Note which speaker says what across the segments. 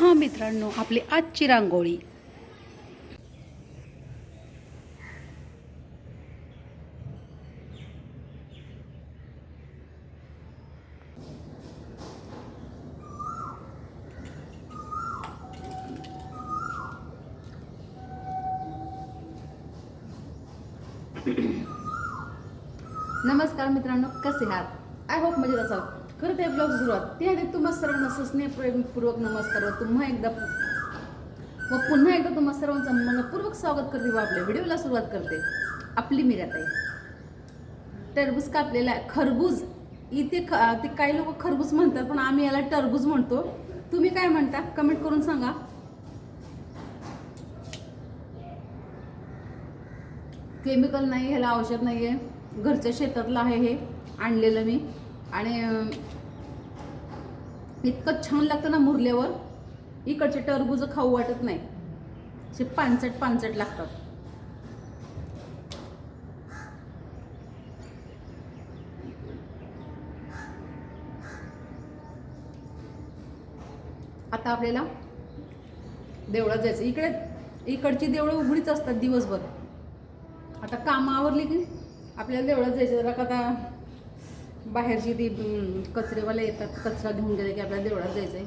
Speaker 1: पहा मित्रांनो आपली आजची रांगोळी.
Speaker 2: नमस्कार मित्रांनो कसे आहात? आय होप मजेत असाल. खरं ब्लॉग सुरुवात. त्याआधी तुम्हा सर्वांना असं स्नेहपूर्वक नमस्कार व तुम्हा एकदा व पुन्हा एकदा तुम्हा सर्वांचं मनपूर्वक स्वागत करते व आपल्या व्हिडिओला सुरुवात करते. आपली मिराताई. टरबूज कापलेला आहे. खरबूज. इथे ख ते काही लोक खरबूज म्हणतात पण आम्ही याला टरबूज म्हणतो. तुम्ही काय म्हणता? कमेंट करून सांगा. केमिकल नाही ह्याला औषध नाही आहे घरच्या शेतातलं आहे हे आणलेलं मी. आणि इतकं छान लागतं ना मुरल्यावर. इकडचे टरबूज खाऊ वाटत नाही. असे पानसट पानसट लागतात. आता आपल्याला देवळात जायचं. इकडे इकडची देवळं उघडीच असतात दिवसभर. आता कामं आवरली की आपल्याला देवळात जायचं. जरा का आता बाहेरची ती कचरेवाले येतात कचरा घेऊन गेले की आपल्याला देवळात जायचं आहे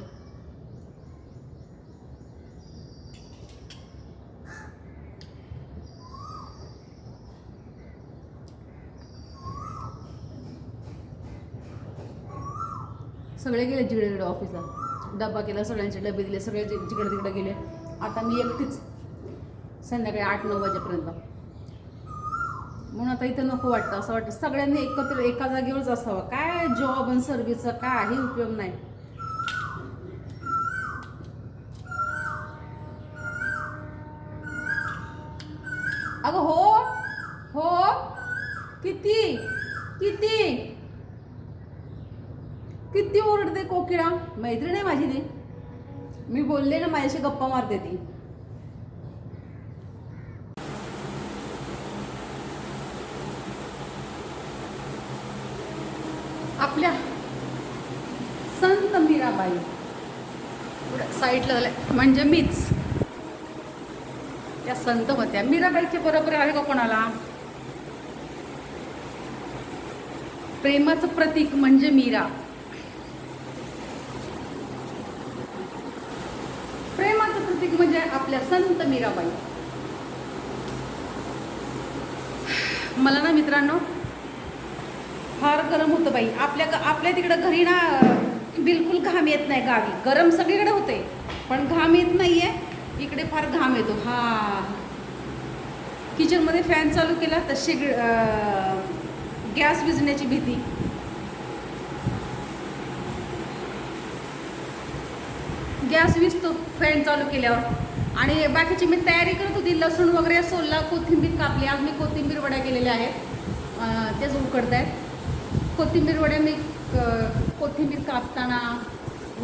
Speaker 2: सगळे गेले जिकडे तिकडे ऑफिसला डबा केला सगळ्यांचे डबे दिले सगळे जिकडे तिकडे गेले. आता मी एकटीच. संध्याकाळी आठ नऊ वाजेपर्यंत. म्हणून आता इथं नको वाटतं असं वाटतं. सगळ्यांनी एकत्र एका जागेवरच असावं. काय जॉब आणि सर्व्हिसचा काही उपयोग नाही. अगं हो हो किती किती किती ओरडते कोकिळा. मैत्रीण आहे माझी ती. मी बोलले ना माझ्याशी गप्पा मारते ती आपल्या संत मीराबाई पुढं साईडला झालं म्हणजे मीच. त्या संत होत्या. मीराबाईची बरोबर आहे का कोणाला? प्रेमाचं प्रतीक म्हणजे मीरा. प्रेमाचं प्रतीक म्हणजे आपल्या संत मीराबाई. मला ना मित्रांनो फार गरम होतं बाई. आपल्या आपल्या तिकडं घरी ना बिलकुल घाम येत नाही गावी. गरम सगळीकडे होते पण घाम येत नाही आहे इकडे फार घाम येतो. हा. किचनमध्ये फॅन चालू केला तसे गॅस विजण्याची भीती. गॅस विजतो फॅन चालू केल्यावर. आणि बाकीची मी तयारी करत होती लसूण वगैरे सोलला कोथिंबीर कापली. आज मी कोथिंबीर वड्या केलेल्या आहेत. तेच उकडत आहेत कोथिंबीर वड्या मी कोथिंबीर कापताना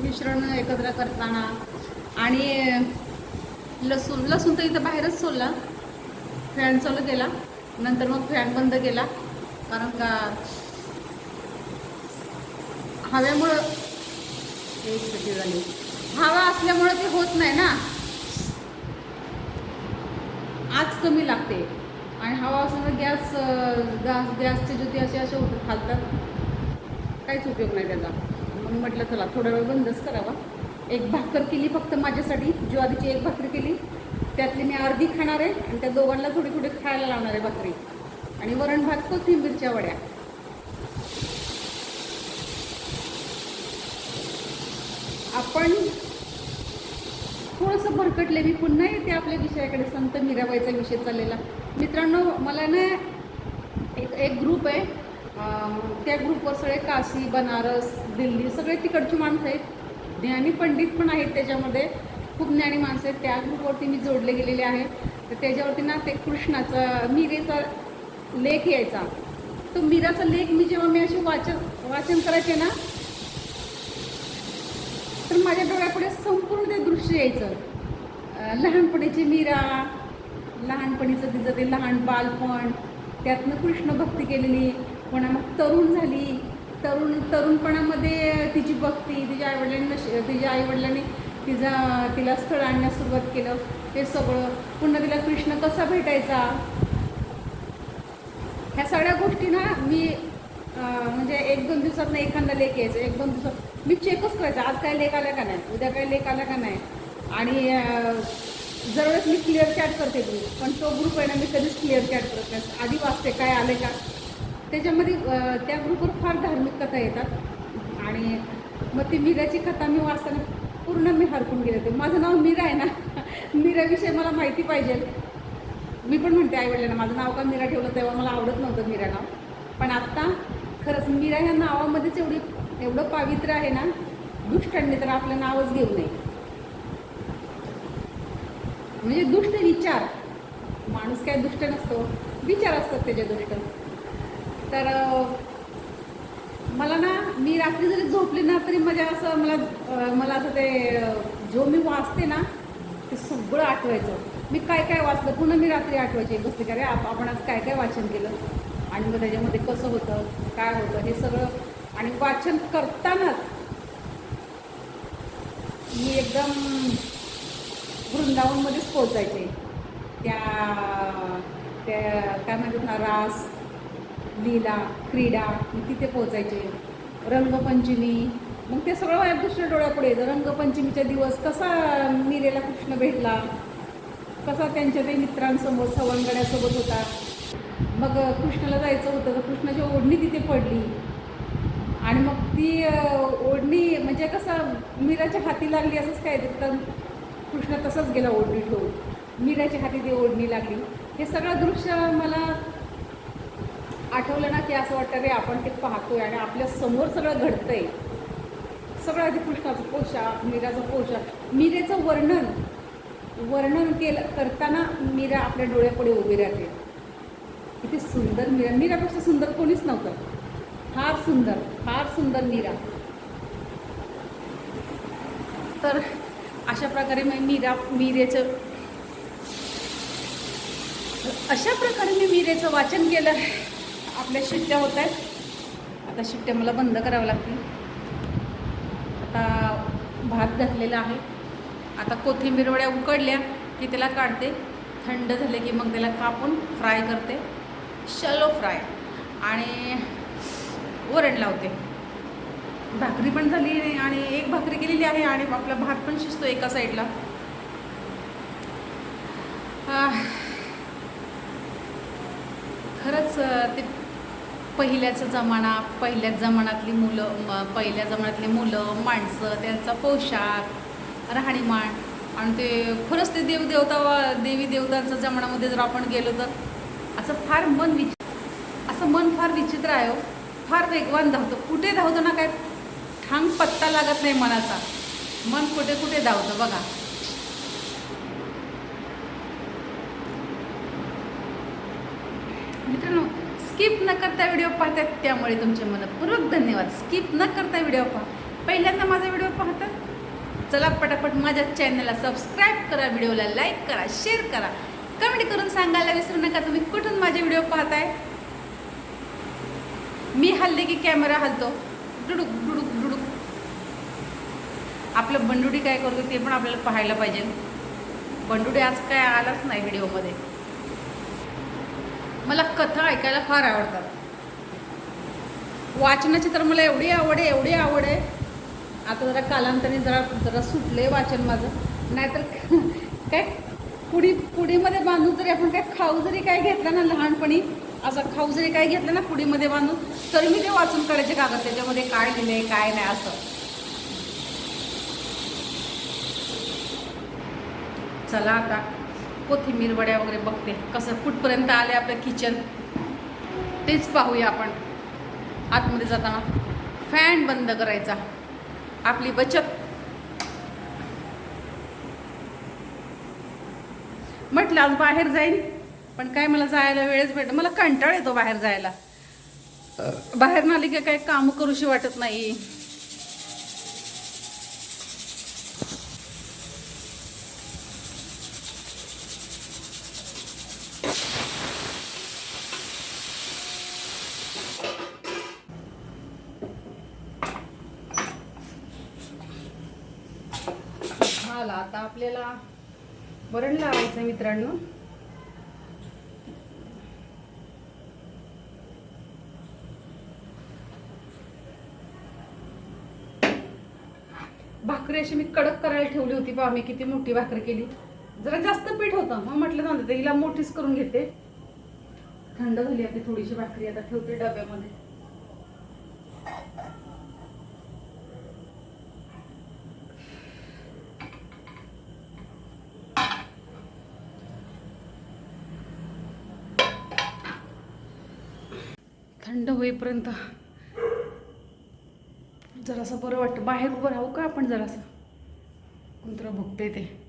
Speaker 2: मिश्रण एकत्र करताना आणि लसूण लसूण तर इथं बाहेरच सोलला फॅन चालू केला. नंतर मग फॅन बंद केला. कारण का हव्यामुळं एक सटी झाली हवा असल्यामुळं ते होत नाही ना. आज कमी लागते. आणि हवा असल्यामुळे गॅस गॅस गॅसचे जे असे असे होत खालतात. काहीच उपयोग नाही त्याचा. मग म्हटलं चला थोडा वेळ बंदच करावा. एक भाकर केली फक्त माझ्यासाठी. ज्वारीची एक भाकरी केली त्यातली मी अर्धी खाणार आहे आणि त्या दोघांना थोडी थोडी खायला लावणार आहे भाकरी. आणि वरण भात कोथिंबीरच्या वड्या. आपण थोडंसं भरकटले मी पुन्हा येते आपल्या विषयाकडे. संत मीराबाईचा विषय चाललेला. मित्रांनो मला ना एक एक ग्रुप आहे. त्या ग्रुपवर सगळे काशी बनारस दिल्ली सगळे तिकडची माणसं आहेत. ज्ञानी पंडित पण आहेत त्याच्यामध्ये. खूप ज्ञानी माणसं आहेत. त्या ग्रुपवरती मी जोडले गेलेले आहे. तर त्याच्यावरती ना ते कृष्णाचा मीरेचा लेख यायचा. तो मीराचा लेख मी जेव्हा मी असे वाचन वाचन करायचे ना तर माझ्या डोळ्यापुढे संपूर्ण ते दृश्य यायचं. लहानपणीची मीरा लहानपणीचं तिचं ते लहान बालपण त्यातनं कृष्ण भक्ती केलेली पुन्हा मग तरुण झाली तरुण तरुणपणामध्ये तिची भक्ती तिच्या आईवडिलांनी तिच्या आईवडिलांनी तिचा तिला स्थळ आणण्यास सुरुवात केलं. हे सगळं. पुन्हा तिला कृष्ण कसा भेटायचा? ह्या सगळ्या गोष्टी ना मी म्हणजे एक दोन दिवसात एखादा लेख यायचं. एक दोन दिवसात मी चेकच करायचं. आज काय लेख आला का नाही? उद्या काय लेख आला का नाही? आणि अं, मी क्लिअर चॅट करते मी पण तो ग्रुप आहे ना मी कधीच क्लिअर चॅट करत नाही. आधी वाचते. काय आले का? त्याच्यामध्ये त्या ग्रुपवर फार धार्मिक कथा येतात. आणि मग ती मीराची कथा मी वाचताना पूर्ण मी हरकून गेले होते. माझं नाव मीरा आहे ना मीराविषयी मला माहिती पाहिजे. मी पण म्हणते आईवडिलांना माझं नाव का मीरा ठेवलं तेव्हा मला आवडत नव्हतं मीरा नाव. पण आत्ता खरंच मीरा ह्या नावामध्येच एवढी एवढं पावित्र्य आहे ना दुष्टांनी तर आपलं नावच घेऊ नये. म्हणजे दुष्ट विचार. माणूस काय दुष्ट नसतो. विचार असतात त्याच्या दुष्ट. तर मला ना मी रात्री जरी झोपली ना तरी माझ्या असं मला मला असं ते जो मी वाचते ना ते सगळं आठवायचं. मी काय काय वाचलं पुन्हा मी रात्री आठवायचे बसते का रे आप आपण आज काय काय वाचन केलं? आणि मग त्याच्यामध्ये कसं होतं काय होतं हे सगळं. आणि वाचन करतानाच मी एकदम वृंदावनमध्येच पोचायचे त्या त्या काय म्हणतात ना रास लीला क्रीडा मी तिथे पोचायचे रंगपंचमी मग ते सगळं माझ्या दुसऱ्या डोळ्यापुढे. येतं रंगपंचमीचा दिवस कसा मीरेला कृष्ण भेटला कसा त्यांच्या ते मित्रांसमोर सवंगड्यासोबत होता. मग कृष्णाला जायचं होतं तर कृष्णाची ओढणी तिथे पडली. आणि मग ती ओढणी म्हणजे कसा मीराच्या हाती लागली असंच काय ते तर कृष्ण तसंच गेला ओढणी ठेवून मीराच्या हाती ती ओढणी लागली. हे सगळं दृश्य मला आठवलं ना की असं वाटतं रे आपण ते पाहतोय आणि आपल्यासमोर सगळं घडतंय. सगळं आधी कृष्णाचा पोशाख मीराचं पोशाख मीरेचं वर्णन. वर्णन केलं करताना मीरा आपल्या डोळ्यापुढे उभी राहते. किती सुंदर मीरा. मीरापेक्षा सुंदर कोणीच नव्हतं. फार सुंदर फार सुंदर मीरा. तर अशा प्रकारे मी मीरा मीरेचं अशा प्रकारे मी मीरेचं वाचन केलं. आपल्या शिट्ट्या होत आहेत. आता शिट्ट्या मला बंद कराव्या लागतील. आता भात घातलेला आहे. आता कोथिंबीरवड्या उकडल्या की त्याला काढते. थंड झाले की मग त्याला कापून फ्राय करते. शलो फ्राय आणि वरण लावते. भाकरी पण झाली आणि एक भाकरी केलेली आहे आणि आपला भात पण शिजतो एका साईडला खरंच ते पहिल्याचा जमाना पहिल्याच जमान्यातली मुलं पहिल्या जमान्यातली मुलं माणसं त्यांचा पोशाख राहणीमान आणि ते खरंच ते देवदेवता देवी देवतांच्या जमान्यामध्ये जर आपण गेलो तर असं फार मन विच असं मन फार विचित्र आहे हो. फार वेगवान धावतो. कुठे धावतो ना काय ठांग पत्ता लागत नाही मनाचा. मन कुठे कुठे धावतं बघा. मित्रांनो स्किप न करता व्हिडिओ पाहतात त्यामुळे तुमचे मनपूर्वक धन्यवाद. स्किप न करता व्हिडिओ पहा. पहिल्यांदा माझा व्हिडिओ पाहतात चला पटापट माझ्या चॅनलला सबस्क्राईब करा व्हिडिओला लाईक करा शेअर करा. कमेंट करून सांगायला विसरू नका. तुम्ही कुठून माझे व्हिडिओ पाहताय? मी हल्ले की कॅमेरा हलतो? डुडुक डुडुक डुडुक आपलं बंडुडी काय करतो ते पण आपल्याला पाहायला पाहिजे. बंडुडी आज काय आलाच नाही व्हिडिओमध्ये मला कथा ऐकायला फार आवडतात. वाचनाची तर मला एवढी आवड आहे एवढी आवड आहे. आता जरा कालांतराने जरा जरा सुटले वाचन माझं. नाहीतर काय पुडी पुडीमध्ये बांधून जरी आपण काय खाऊ जरी काय घेतलं ना लहानपणी असं खाऊ जरी काय घेतलं ना पुडीमध्ये बांधून तरी मी ते वाचून काढायचे कागद त्याच्यामध्ये काय लिहिलंय काय नाही असं. चला आता. कोथिंबीर वड्या वगैरे बघते. कसं कुठपर्यंत आले आपलं किचन तेच पाहूया आपण. आतमध्ये जाताना. फॅन बंद करायचा. आपली बचत. म्हटलं आज बाहेर जाईन. पण काय मला जायला वेळच भेट मला कंटाळ येतो बाहेर जायला. बाहेर आली की काही काम करूशी वाटत नाही. आला आता आपल्याला वरण लावायचं मित्रांनो. भाकरी अशी मी कडक करायला ठेवली होती बा मी किती मोठी भाकरी केली. जरा जास्त पीठ होतं मग म्हटलं जाऊ हिला मोठीच करून घेते. थंड झाली आपली थोडीशी भाकरी आता ठेवते डब्यामध्ये. थंड होईपर्यंत. जरासं बरं वाटतं. बाहेर उभं राहू का आपण जरासं? कुंत्र भुकते ते.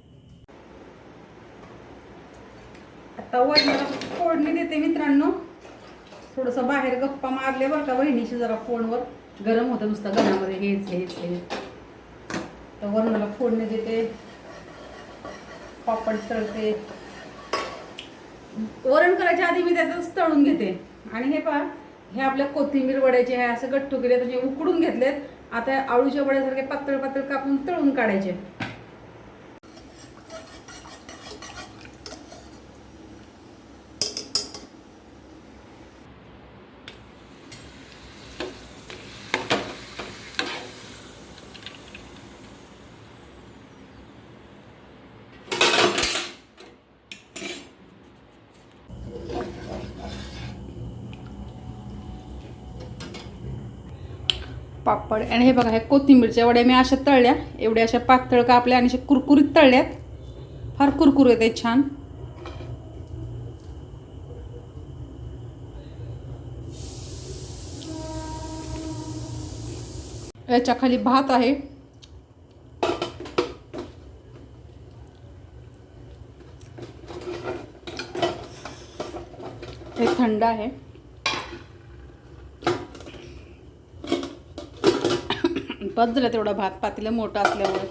Speaker 2: आता वरणाला फोडणी देते मित्रांनो. थोडंसं बाहेर गप्पा मारले बरं का बहिणीशी जरा फोनवर. गरम होतं नुसतं घरामध्ये हेच हेच हेच. तर वरणाला फोडणी देते. पापड तळते. वरण करायच्या आधी मी त्यातच तळून घेते. आणि हे पहा हे आपल्या कोथिंबीर वड्याचे आहे असं गट्टू केले म्हणजे उकडून घेतलेत आता आळूच्या वड्यासारखे पातळ पातळ कापून तळून काढायचे. पापड. आणि हे बघा हे कोथिंबीरच्या वड्या मी अशा तळल्या. एवढ्या अशा पातळ कापल्या आणि अशा कुरकुरीत तळल्यात. फार कुरकुर येते छान. याच्या खाली भात आहे. हे थंड आहे. बस झालं तेवढा भात पातीला मोठा असल्यामुळे.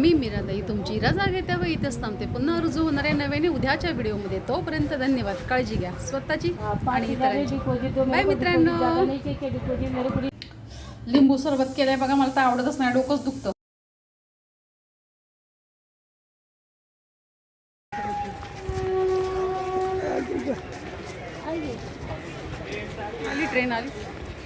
Speaker 2: मी मीराताई तुमची रजा घेत्या व इथेच थांबते. पुन्हा रुजू होणाऱ्या नव्याने उद्याच्या व्हिडिओमध्ये. तोपर्यंत धन्यवाद. काळजी घ्या. स्वतःची आणि इतरांची. बाय मित्रांनो. लिंबू सरबत केलंय बघा मला तर आवडतच नाही. डोकंच दुखतं. आली ट्रेन आली.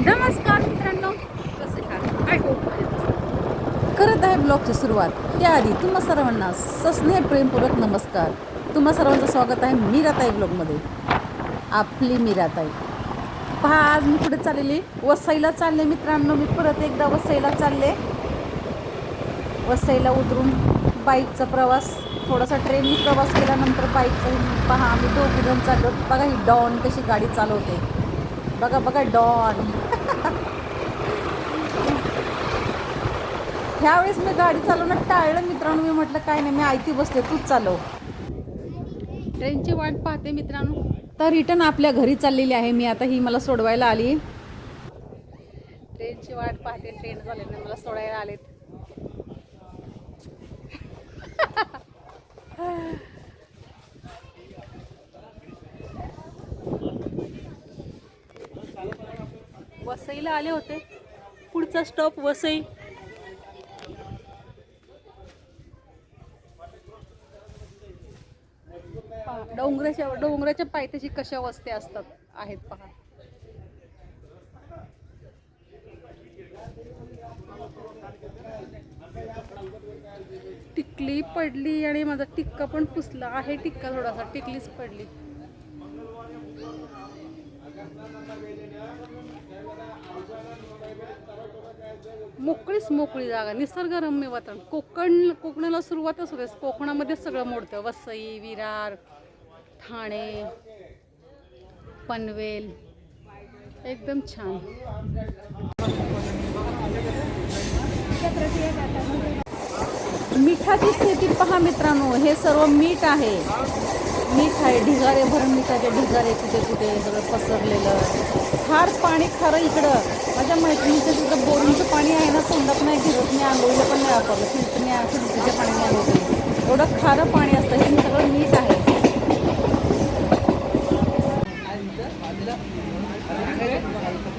Speaker 2: नमस्कार मित्रांनो कसे आहात आय होप करत आहे ब्लॉगची सुरुवात. त्याआधी तुम्हा सर्वांना सस्नेह प्रेमपूर्वक नमस्कार. तुम्हा सर्वांचं स्वागत आहे मीराताई ब्लॉगमध्ये. आपली मीराताई. पहा आज मी कुठे चाललेली. वसईला चालले मित्रांनो मी परत एकदा वसईला चालले. वसईला उतरून बाईकचा प्रवास थोडासा ट्रेननी प्रवास केल्यानंतर बाईकचा पहा आम्ही दोघी जण चाललो. बघा ही डॉन कशी गाडी चालवते. बघा बघा डॉन. ह्यावेळेस मी गाडी चालवणं टाळलं मित्रांनो. मी म्हटलं काय नाही मी आयती बसते तूच चालव. ट्रेनची वाट पाहते मित्रांनो. तर रिटर्न आपल्या घरी चाललेली आहे. मी आता ही मला सोडवायला आली. ट्रेनची वाट पाहते. ट्रेन झाल्याने मला सोडायला आलेत. वसईला आले होते. पुढचा स्टॉप वसई. डोंगराच्या डोंगराच्या पायथ्याशी कशा वस्त्या असतात आहेत पहा. टिकली पडली आणि माझा टिक्का पण पुसला. आहे टिक्का थोडासा टिकलीच पडली. मोकळीच मोकळी जागा निसर्गरम्य वातावरण. कोकण कोकणाला सुरुवातच होते कोकणामध्ये सगळं मोडतं. वसई विरार ठाणे पनवेल एकदम छान. मिठाची स्थिती पहा मित्रांनो हे सर्व मीठ आहे. मीठ आहे ढिगारे भरून मिठाचे ढिगारे कुठे कुठे सगळं पसरलेलं. फार पाणी खरं इकडं. माझ्या मैत्रिणीचं तिथं बोरिंगचं पाणी आहे ना तोंडात नाही घेत. मी आंघोळीला पण नाही वापरलं. फिल्टरने फिल्टरच्या पाण्याने आंघोळ एवढं खारं पाणी असतं. हे सगळं मीठ आहे.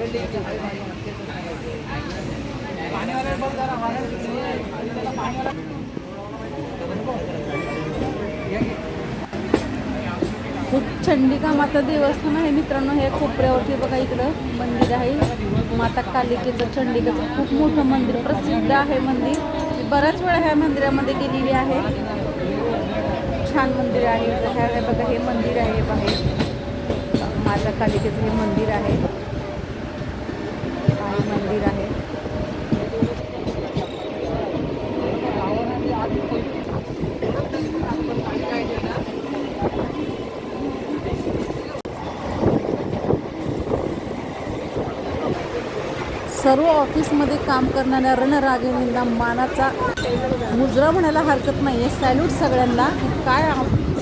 Speaker 2: खूप चंडिका माता देवस्थान आहे मित्रांनो हे कोपऱ्यावरती बघा इकडं मंदिर आहे. माता कालिकेचं चंडिकाचं खूप मोठं मंदिर प्रसिद्ध आहे मंदिर. बऱ्याच वेळा ह्या मंदिरामध्ये गेलेली आहे. छान मंदिर आहे. ह्या बघा हे मंदिर आहे बाहेर माता कालिकेचं हे मंदिर आहे आहे. मंदिर आहे. सर्व ऑफिसमध्ये काम करणाऱ्या रणरागिणींना मानाचा मुजरा म्हणायला हरकत नाही आहे सॅल्यूट सगळ्यांना. काय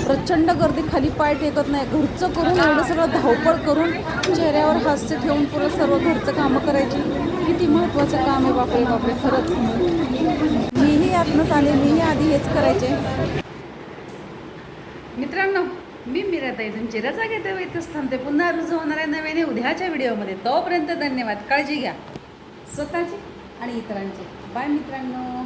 Speaker 2: प्रचंड गर्दी खाली पाय टेकत नाही. घरचं करून एवढं सगळं धावपळ करून चेहऱ्यावर हास्य ठेवून पुरं सर्व घरचं कामं करायची किती महत्त्वाचं काम आहे बापरे बापरे खरंच. मीही यातनंच आले मीही आधी हेच करायचे. मित्रांनो मी मिराताई तुमची रजा घेते व इथंच थांबते पुन्हा रुजू होणाऱ्या नव्याने उद्याच्या व्हिडिओमध्ये. तोपर्यंत धन्यवाद. काळजी घ्या. स्वतःची आणि इतरांची. बाय मित्रांनो.